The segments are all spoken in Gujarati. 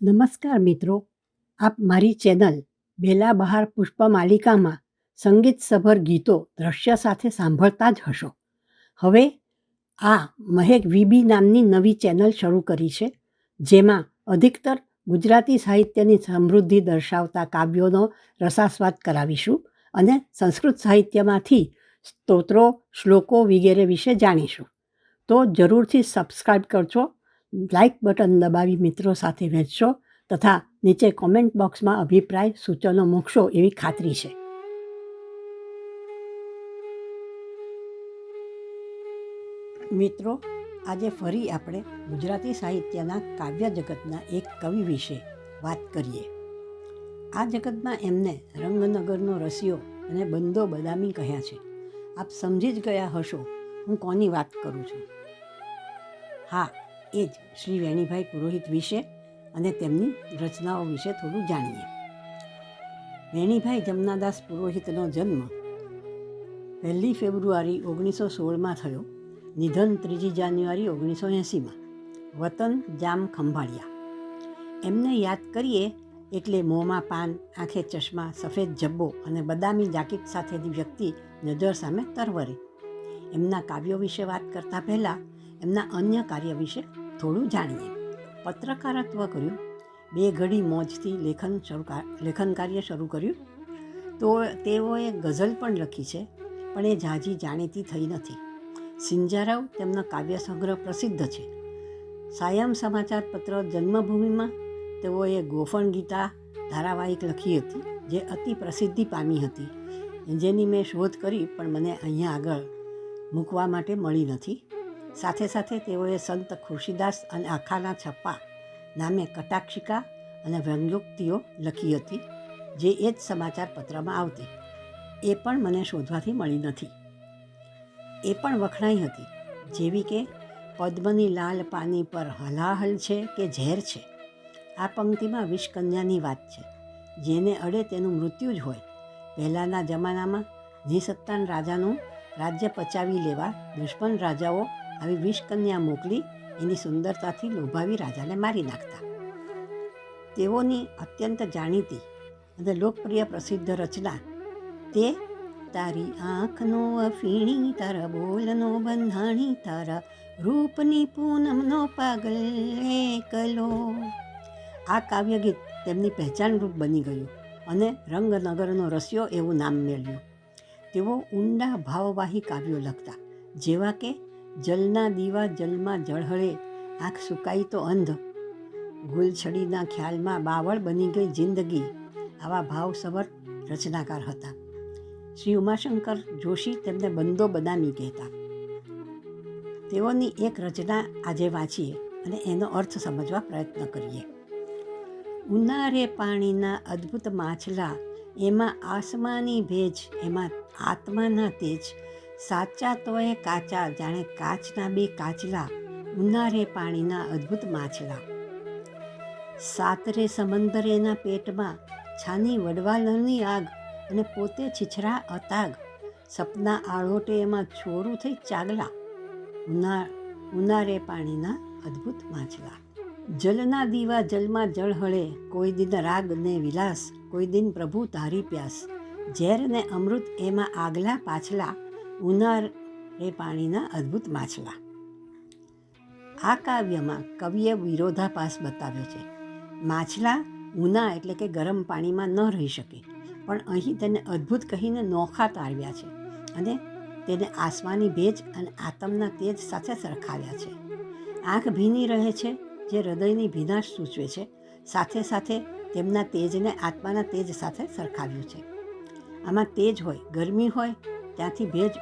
નમસ્કાર મિત્રો, આપ મારી ચેનલ બેલા બહાર પુષ્પમાલિકામાં સંગીતસભર ગીતો દ્રશ્ય સાથે સાંભળતા જ હશો. હવે આ મહેક વીબી નામની નવી ચેનલ શરૂ કરી છે, જેમાં અધિકતર ગુજરાતી સાહિત્યની સમૃદ્ધિ દર્શાવતા કાવ્યોનો રસાસ્વાદ કરાવીશું અને સંસ્કૃત સાહિત્યમાંથી સ્તોત્રો, શ્લોકો વગેરે વિશે જાણીશું. તો જરૂરથી સબસ્ક્રાઈબ કરજો લાઇક બટન દબાવી મિત્રો સાથે વહેંચશો તથા નીચે કોમેન્ટ બોક્સમાં અભિપ્રાય સૂચનો મૂકશો એવી ખાતરી છે. મિત્રો, આજે ફરી આપણે ગુજરાતી સાહિત્યના કાવ્ય જગતના એક કવિ વિશે વાત કરીએ. આ જગતમાં એમને રંગનગરનો રસિયો અને બંદો બદામી કહ્યા છે. આપ સમજી જ ગયા હશો હું કોની વાત કરું છું? હા એ જ શ્રી વેણીભાઈ પુરોહિત વિશે અને તેમની રચનાઓ વિશે થોડું જાણીએ. વેણીભાઈ જમનાદાસ પુરોહિતનો જન્મ પહેલી ફેબ્રુઆરી ઓગણીસો સોળમાં થયો. નિધન ત્રીજી જાન્યુઆરી ઓગણીસો એંસીમાં. વતન જામ ખંભાળિયા. એમને યાદ કરીએ એટલે મોંમાં પાન, આંખે ચશ્મા, સફેદ જબ્બો અને બદામી જાકીટ સાથેની વ્યક્તિ નજર સામે તરવરે. એમના કાવ્યો વિશે વાત કરતાં પહેલાં એમના અન્ય કાર્ય વિશે થોડું જાણીએ. પત્રકારત્વ કર્યું. બે ઘડી મોજથી લેખન શરૂ લેખન કાર્ય શરૂ કર્યું. તો તેઓએ ગઝલ પણ લખી છે, પણ એ ઝાઝી જાણીતી થઈ નથી. સિંજારાવ તેમનો કાવ્ય સંગ્રહ પ્રસિદ્ધ છે. સાયમ સમાચાર પત્ર જન્મભૂમિમાં તેઓએ ગોફણ ગીતા ધારાવાહિક લખી હતી, જે અતિ પ્રસિદ્ધિ પામી હતી. જેની મેં શોધ કરી, પણ મને અહીંયા આગળ મૂકવા માટે મળી નથી. સાથે સાથે તેઓએ સંત ખુરશીદાસ અને આખાના છપ્પા નામે કટાક્ષિકા અને વ્યંગોક્તિઓ લખી હતી, જે એ જ સમાચાર પત્રમાં આવતી. એ પણ મને શોધવાથી મળી નથી. એ પણ વખણાઈ હતી, જેવી કે, પદ્મની લાલ પાની પર હલાહલ છે કે ઝેર છે? આ પંક્તિમાં વિષકન્યાની વાત છે. જેને અડે તેનું મૃત્યુ જ હોય. પહેલાંના જમાનામાં નિસત્તાન રાજાનું રાજ્ય પચાવી લેવા દુશ્મન રાજાઓ આવી વિષકન્યા મોકલી એની સુંદરતાથી લોભાવી રાજાને મારી નાખતા. તેઓની અત્યંત જાણીતી અને લોકપ્રિય પ્રસિદ્ધ રચના તે તારી આંખનો અફીણી તારા, બોલનો બંધાણી તારા, રૂપની પૂનમનો પાગલ એકલો. આ કાવ્ય ગીત તેમની પહેચાનરૂપ બની ગયું અને રંગનગરનો રસ્યો એવું નામ મેળવ્યું. તેઓ ઊંડા, ભાવવાહી કાવ્યો લખતા, જેવા કે જલના દીવા જલમાં જળહળે, આંખ સુકાઈ તો અંધ. ગુલછડીના ખ્યાલમાં બાવળ બની ગઈ જિંદગી. આવા ભાવસભર રચનાકાર હતા. શ્રી ઉમાશંકર જોશી તેમને બંદો બદામી કહેતા. તેઓની એક રચના આજે વાંચીએ અને એનો અર્થ સમજવા પ્રયત્ન કરીએ. ઉનારે પાણીના અદ્ભુત માછલા, એમાં આસમાની ભેજ, એમાં આત્માના તેજ સાચા તોય કાચા, જાણે કાચના બે કાચલા ઉનારે પાણીના અદ્ભુત માછલા. સાતરે સમંદરેના પેટમાં છાની વડવાલની આગ અને પોતે છીછરા અતાગ. સપના આળોટે એમાં છોરું થઈ ચાગલા. ઉના ઉનારે પાણીના અદ્ભુત માછલા. જલના દીવા જલમાં જળ હળે, કોઈ દિન રાગ ને વિલાસ, કોઈ દિન પ્રભુ તારી પ્યાસ. ઝેર ને અમૃત એમાં આગલા પાછલા. ઉનાર એ પાણીના અદ્ભુત માછલા. આ કાવ્યમાં કવિએ વિરોધાભાસ બતાવ્યો છે. માછલા ઉના એટલે કે ગરમ પાણીમાં ન રહી શકે, પણ અહીં તેને અદ્ભુત કહીને નોખા તારવ્યા છે અને તેને આસમાની ભેજ અને આતમના તેજ સાથે સરખાવ્યા છે. આંખ ભીની રહે છે, જે હૃદયની ભીનાશ સૂચવે છે, સાથે સાથે તેમના તેજને આત્માના તેજ સાથે સરખાવ્યું છે. આમાં તેજ હોય, ગરમી હોય, ત્યાંથી ભેજ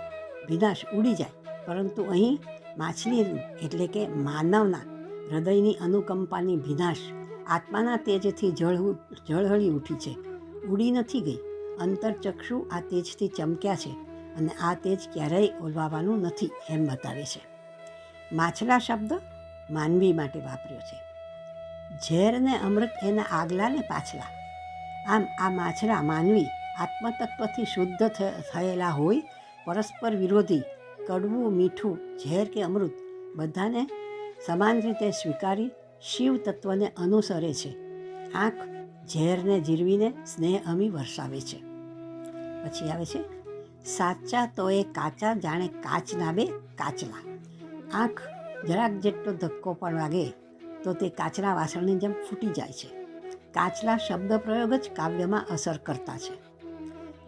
ભીનાશ ઉડી જાય. પરંતુ અહીં માછલીનું એટલે કે માનવના હૃદયની અનુકંપાની ભીનાશ આત્માના તેજથી જળ જળહળી ઉઠી છે. ઉડી નથી ગઈ. અંતરચક્ષુ આ તેજથી ચમક્યા છે અને આ તેજ ક્યારેય ઓલવાવાનું નથી એમ બતાવે છે. માછલા શબ્દ માનવી માટે વાપર્યો છે. ઝેર ને અમૃત એના આગલા ને પાછલા. આમ આ માછલા માનવી આત્મતત્વથી શુદ્ધ થયેલા હોય પરસ્પર વિરોધી, કડવું, મીઠું, ઝેર કે અમૃત બધાને સમાન રીતે સ્વીકારી શિવ તત્વને અનુસરે છે. આંખ ઝેરને જીરવીને સ્નેહ અમી વરસાવે છે. પછી આવે છે, સાચા તો એ કાચા, જાણે કાચના બે કાચલા. આંખ જરાક જેટલો ધક્કો પણ વાગે તો તે કાચના વાસણની જેમ ફૂટી જાય છે. કાચલા શબ્દ પ્રયોગ જ કાવ્યમાં અસર કરતા છે.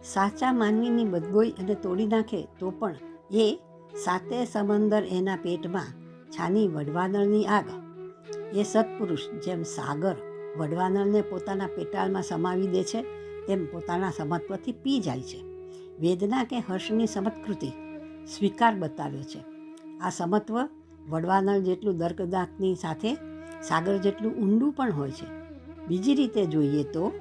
સાચા માનવીની બદગોઈ અને તોડી નાખે તો પણ એ સાતે સમંદર એના પેટમાં છાની વડવાનળની આગ. એ સત્પુરુષ જેમ સાગર વડવાનળને પોતાના પેટાળમાં સમાવી દે છે, તેમ પોતાના સમત્વથી પી જાય છે. વેદના કે હર્ષની સમત્કૃતિ સ્વીકાર બતાવ્યો છે. આ સમત્વ વડવાનળ જેટલું દર્કદાંતની સાથે સાગર જેટલું ઊંડું પણ હોય છે. બીજી રીતે જોઈએ તો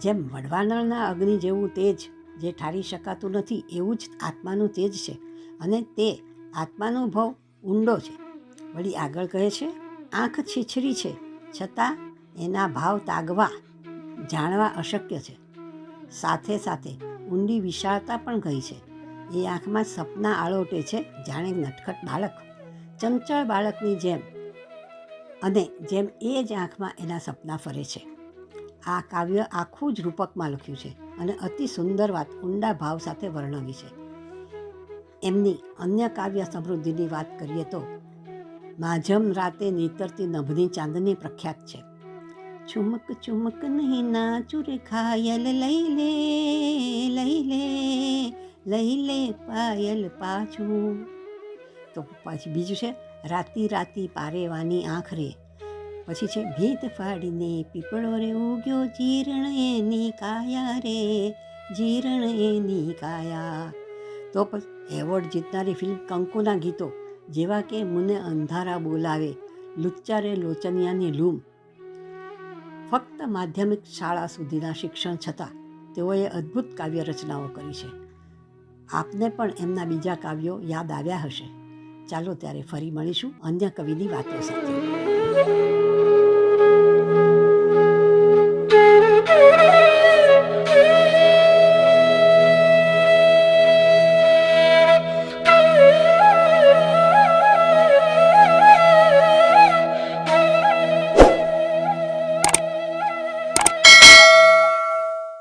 જેમ વડવાનળના અગ્નિ જેવું તેજ જે ઠારી શકાતું નથી, એવું જ આત્માનું તેજ છે અને તે આત્માનો ભાવ ઊંડો છે. વળી આગળ કહે છે, આંખ છીછરી છે, છતાં એના ભાવ તાગવા, જાણવા અશક્ય છે. સાથે સાથે ઊંડી વિશાળતા પણ ગઈ છે. એ આંખમાં સપના આળોટે છે જાણે નટખટ બાળક. ચંચળ બાળકની જેમ અને જેમ એ જ આંખમાં એના સપના ફરે છે. આ કાવ્ય આખું જ રૂપકમાં લખ્યું છે અને અતિ સુંદર વાત, ઊંડા ભાવ સાથે વર્ણવી છે. એમની અન્ય કાવ્ય સમૃદ્ધિની વાત કરીએ તો માઝમ રાતે નીતરતી નભની ચાંદની પ્રખ્યાત છે. ચુમક ચુમક નહીં ના ચુર ખાયલ લઈ લે લઈ લે લઈ લે પાયલ પાછું. તો પછી બીજું છે, રાતી રાતી પારેવાની આંખ રે પછી છે ભીત ફાડીને પીપળો રે ઉગ્યો જીરણ એની કાયા રે, જીરણ એની કાયા. તો પછી એવોર્ડ જીતનારી ફિલ્મ કંકુના ગીતો, જેવા કે મને અંધારા બોલાવે લુચ્ચા રે લોચનિયાની લૂમ. ફક્ત માધ્યમિક શાળા સુધીના શિક્ષણ છતાં તેઓએ અદ્ભુત કાવ્ય રચનાઓ કરી છે. આપને પણ એમના બીજા કાવ્યો યાદ આવ્યા હશે. ચાલો ત્યારે ફરી મળીશું અન્ય કવિની વાતો સાથે.